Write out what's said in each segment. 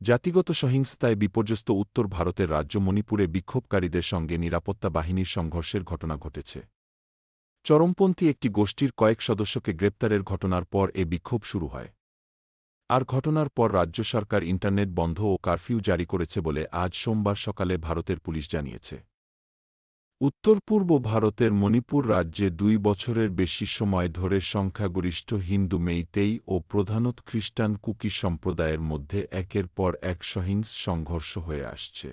জাতিগত সহিংসতায় বিপর্যস্ত উত্তর ভারতের রাজ্য মণিপুরে বিক্ষোভকারীদের সঙ্গে নিরাপত্তা বাহিনীর সংঘর্ষের ঘটনা ঘটেছে। চরমপন্থী একটি গোষ্ঠীর কয়েক সদস্যকে গ্রেপ্তারের ঘটনার পর এ বিক্ষোভ শুরু হয়। আর ঘটনার পর রাজ্য সরকার ইন্টারনেট বন্ধ ও কারফিউ জারি করেছে বলে আজ সোমবার সকালে ভারতের পুলিশ জানিয়েছে। উত্তর পূর্ব ভারতের মণিপুর রাজ্যে দুই বছরের বেশি সময় ধরে সংখ্যাগরিষ্ঠ হিন্দু মেইতেই ও প্রধানত খ্রিস্টান কুকি সম্প্রদায়ের মধ্যে একের পর এক সহিংস সংঘর্ষ হয়ে আসছে।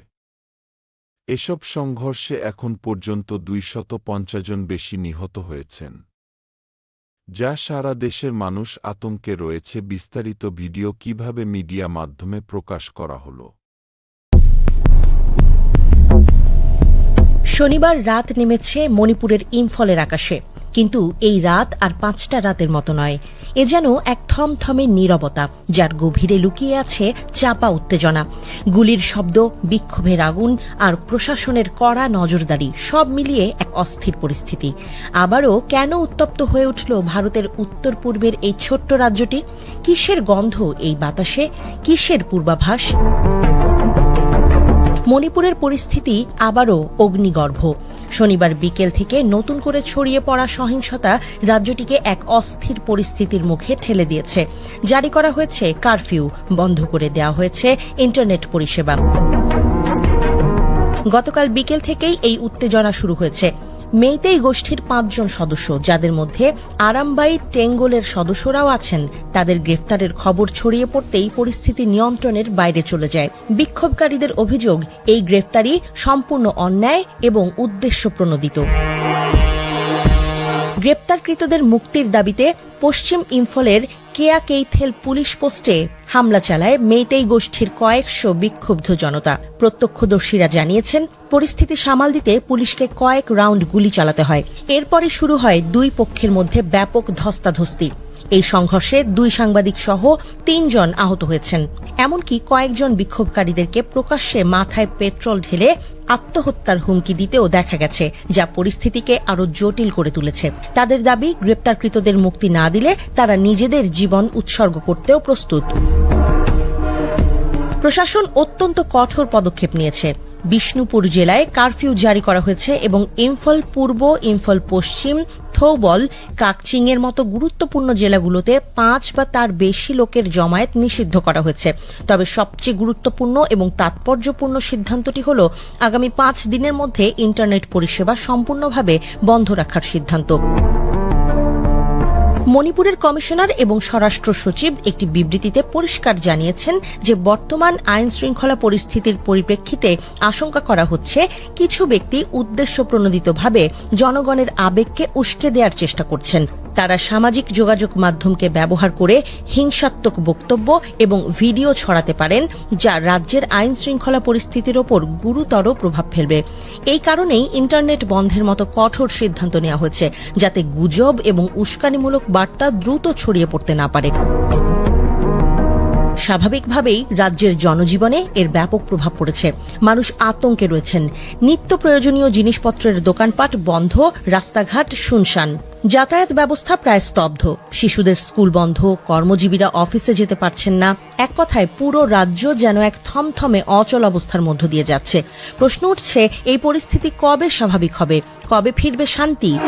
এসব সংঘর্ষে এখন পর্যন্ত দুইশত জন বেশি নিহত হয়েছেন। যা সারা দেশের মানুষ আতঙ্কে রয়েছে বিস্তারিত ভিডিও কীভাবে মিডিয়া মাধ্যমে প্রকাশ করা হলো। শনিবার রাত নেমেছে মণিপুরের ইম্ফলের আকাশে। কিন্তু এই রাত আর পাঁচটা রাতের মতো নয়। এ যেন এক থমথমে নীরবতা, যার গভীরে লুকিয়ে আছে চাপা উত্তেজনা। গুলির শব্দ, বিক্ষোভের আগুন আর প্রশাসনের কড়া নজরদারি সব মিলিয়ে এক অস্থির পরিস্থিতি। আবারও কেন উত্তপ্ত হয়ে উঠল ভারতের উত্তর পূর্বের এই ছোট্ট রাজ্যটি? কিসের গন্ধ এই বাতাসে? কিসের পূর্বাভাস? মণিপুরের পরিস্থিতি আবারও অগ্নিগর্ভ। শনিবার বিকেল থেকে নতুন করে ছড়িয়ে পড়া সহিংসতা রাজ্যটিকে এক অস্থির পরিস্থিতির মুখে ঠেলে দিয়েছে। জারি করা হয়েছে কারফিউ, বন্ধ করে দেওয়া হয়েছে ইন্টারনেট পরিষেবা। গতকাল বিকেল থেকেই এই উত্তেজনা শুরু হয়েছে। মেইতেই গোষ্ঠীর পাঁচজন সদস্য, যাদের মধ্যে আরামবাই টেঙ্গলের সদস্যরাও আছেন। তাদের গ্রেফতারের খবর ছড়িয়ে পড়তেই পরিস্থিতি নিয়ন্ত্রণের বাইরে চলে যায়। বিক্ষোভকারীদের অভিযোগ, এই গ্রেফতারি সম্পূর্ণ অন্যায় এবং উদ্দেশ্য প্রণোদিত গ্রেপ্তারকৃতদের মুক্তির দাবিতে পশ্চিম ইম্ফলের কেয়া কেইথেল পুলিশ পোস্টে হামলা চালায় মেইতেই গোষ্ঠীর কয়েকশো বিক্ষুব্ধ জনতা। প্রত্যক্ষদর্শীরা জানিয়েছেন, পরিস্থিতি সামাল দিতে পুলিশকে কয়েক রাউন্ড গুলি চালাতে হয়। এরপরে শুরু হয় দুই পক্ষের মধ্যে ব্যাপক ধস্তাধস্তি। এই সংঘর্ষে দুই সাংবাদিক সহ তিনজন আহত হয়েছেন। এমনকি কয়েকজন বিক্ষোভকারীদেরকে প্রকাশ্যে মাথায় পেট্রোল ঢেলে আত্মহত্যার হুমকি দিতেও দেখা গেছে, যা পরিস্থিতিকে আরও জটিল করে তুলেছে। তাদের দাবি, গ্রেপ্তারকৃতদের মুক্তি না দিলে তারা নিজেদের জীবন উৎসর্গ করতেও প্রস্তুত। প্রশাসন অত্যন্ত কঠোর পদক্ষেপ নিয়েছে। বিষ্ণুপুর জেলায় কারফিউ জারি করা হয়েছে এবং ইম্ফল পূর্ব, ইম্ফল পশ্চিম, থৌবল কাকচিং এর মতো গুরুত্বপূর্ণ জেলাগুলোতে পাঁচ বা তার বেশি লোকের জমায়েত নিষিদ্ধ করা হয়েছে। তবে সবচেয়ে গুরুত্বপূর্ণ এবং তাৎপর্যপূর্ণ সিদ্ধান্তটি হল, আগামী পাঁচ দিনের মধ্যে ইন্টারনেট পরিষেবা সম্পূর্ণভাবে বন্ধ রাখার সিদ্ধান্ত। মণিপুরের কমিশনার এবং স্বরাষ্ট্র সচিব একটি বিবৃতিতে পরিষ্কার জানিয়েছেন যে বর্তমান আইন শৃঙ্খলা পরিস্থিতির পরিপ্রেক্ষিতে আশঙ্কা করা হচ্ছে কিছু ব্যক্তি উদ্দেশ্য প্রণোদিতভাবে জনগণের আবেগকে উস্কে দেওয়ার চেষ্টা করছেন। তারা সামাজিক যোগাযোগ মাধ্যমকে ব্যবহার করে হিংসাত্মক বক্তব্য এবং ভিডিও ছড়াতে পারেন, যা রাজ্যের আইন শৃঙ্খলা পরিস্থিতির ওপর গুরুতর প্রভাব ফেলবে। এই কারণেই ইন্টারনেট বন্ধের মতো কঠোর সিদ্ধান্ত নেওয়া হয়েছে, যাতে গুজব এবং উস্কানিমূলক বার্তা দ্রুত ছড়িয়ে পড়তে না পারে। স্বাভাবিকভাবেই রাজ্যের জনজীবনে এর ব্যাপক প্রভাব পড়েছে। মানুষ আতঙ্কে রয়েছেন। নিত্য প্রয়োজনীয় জিনিসপত্রের দোকানপাট বন্ধ, রাস্তাঘাট শুনশান। যাতায়াত ব্যবস্থা প্রায় স্তব্ধ। শিশুদের স্কুল বন্ধ, কর্মজীবীরা অফিসে যেতে পারছেন না। এক কথায়, পুরো রাজ্য যেন এক থমথমে অচল অবস্থার মধ্য দিয়ে যাচ্ছে। প্রশ্ন উঠছে, এই পরিস্থিতি কবে স্বাভাবিক হবে? কবে ফিরবে শান্তি?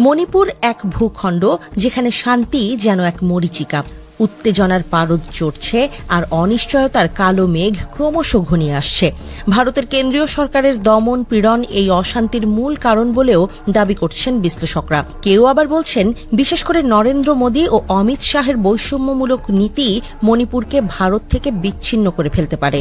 মণিপুর এক ভূখণ্ড, যেখানে শান্তি যেন এক মরিচিকা। উত্তেজনার পারদ চড়ছে আর অনিশ্চয়তার কালো মেঘ ক্রমশ ঘনিয়ে আসছে। ভারতের কেন্দ্রীয় সরকারের দমন পীড়ন এই অশান্তির মূল কারণ বলেও দাবি করছেন বিশ্লেষকরা। কেউ আবার বলছেন, বিশেষ করে নরেন্দ্র মোদী ও অমিত শাহের বৈষম্যমূলক নীতি মণিপুরকে ভারত থেকে বিচ্ছিন্ন করে ফেলতে পারে।